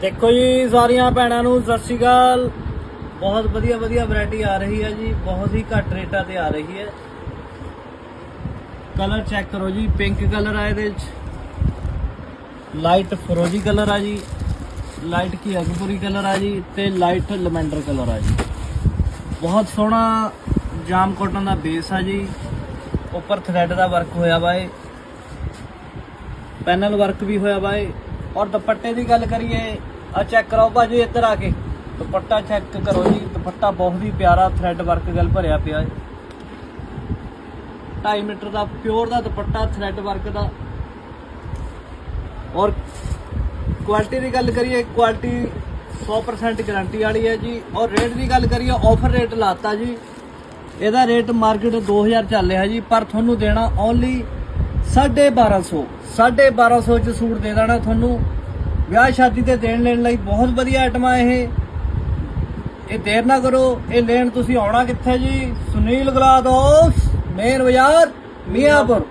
ਦੇਖੋ ਜੀ, ਸਾਰੀਆਂ ਭੈਣਾਂ ਨੂੰ ਸਤਿ ਸ਼੍ਰੀ ਅਕਾਲ। ਬਹੁਤ ਵਧੀਆ ਵਧੀਆ ਵੈਰਾਈਟੀ ਆ ਰਹੀ ਹੈ ਜੀ। ਬਹੁਤ ਹੀ ਘੱਟ ਰੇਟਾਂ ਤੇ ਆ ਰਹੀ ਹੈ। ਕਲਰ ਚੈੱਕ ਕਰੋ ਜੀ ਪਿੰਕ ਕਲਰ ਆ ਇਹਦੇ ਵਿੱਚ ਲਾਈਟ ਫਰੋਜੀ ਕਲਰ ਆ ਜੀ। ਲਾਈਟ ਕੀ ਅਗਪੁਰੀ ਕਲਰ ਆ ਜੀ ਤੇ ਲਾਈਟ ਲਵੈਂਡਰ ਕਲਰ ਆ ਜੀ। ਬਹੁਤ ਸੋਹਣਾ ਜਾਮ ਕਾਟਨ ਦਾ ਬੇਸ ਆ ਜੀ। ਉੱਪਰ ਥ੍ਰੈਡ ਦਾ ਵਰਕ ਹੋਇਆ ਵਾ ਇਹ। ਪੈਨਲ ਵਰਕ ਵੀ ਹੋਇਆ ਵਾ ਇਹ। ਔਰ ਦੁਪੱਟੇ ਦੀ ਗੱਲ ਕਰੀਏ ਆ ਚੈੱਕ ਕਰਾਓ ਭਾਜੀ ਇੱਧਰ ਆ ਕੇ। ਦੁਪੱਟਾ ਚੈੱਕ ਕਰੋ ਜੀ, ਦੁਪੱਟਾ ਬਹੁਤ ਹੀ ਪਿਆਰਾ ਥ੍ਰੈਡ ਵਰਕ ਗੱਲ ਭਰਿਆ ਪਿਆ ਹੈ। 2.5 ਮੀਟਰ ਦਾ ਪਿਓਰ ਦਾ ਦੁਪੱਟਾ ਥ੍ਰੈਡ ਵਰਕ ਦਾ। ਔਰ ਕੁਆਲਿਟੀ ਦੀ ਗੱਲ ਕਰੀਏ ਕੁਆਲਿਟੀ 100% ਗਾਰੰਟੀ ਵਾਲੀ ਹੈ ਜੀ। ਔਰ ਰੇਟ ਦੀ ਗੱਲ ਕਰੀਏ ਆਫਰ ਰੇਟ ਲਾਤਾ ਜੀ। ਇਹਦਾ ਰੇਟ ਮਾਰਕੀਟ 2000 ਚੱਲ ਰਿਹਾ ਜੀ, ਪਰ ਤੁਹਾਨੂੰ ਦੇਣਾ ਓਨਲੀ 1250 1250 ਚ ਸੂਟ ਦੇ ਦੇਣਾ ਤੁਹਾਨੂੰ। ਵਿਆਹ ਸ਼ਾਦੀ ਤੇ ਦੇਣ ਲੈਣ ਲਈ ਬਹੁਤ ਵਧੀਆ ਆਈਟਮਾਂ ਇਹ। ਇਹ ਦੇਰ ਨਾ ਕਰੋ, ਇਹ ਲੈਣ ਤੁਸੀਂ ਆਉਣਾ ਕਿੱਥੇ ਜੀ? ਸੁਨੀਲ ਗਲਾਦੋਸ, ਮੇਨ ਬਾਜ਼ਾਰ, ਮੀਆਂਪੁਰ।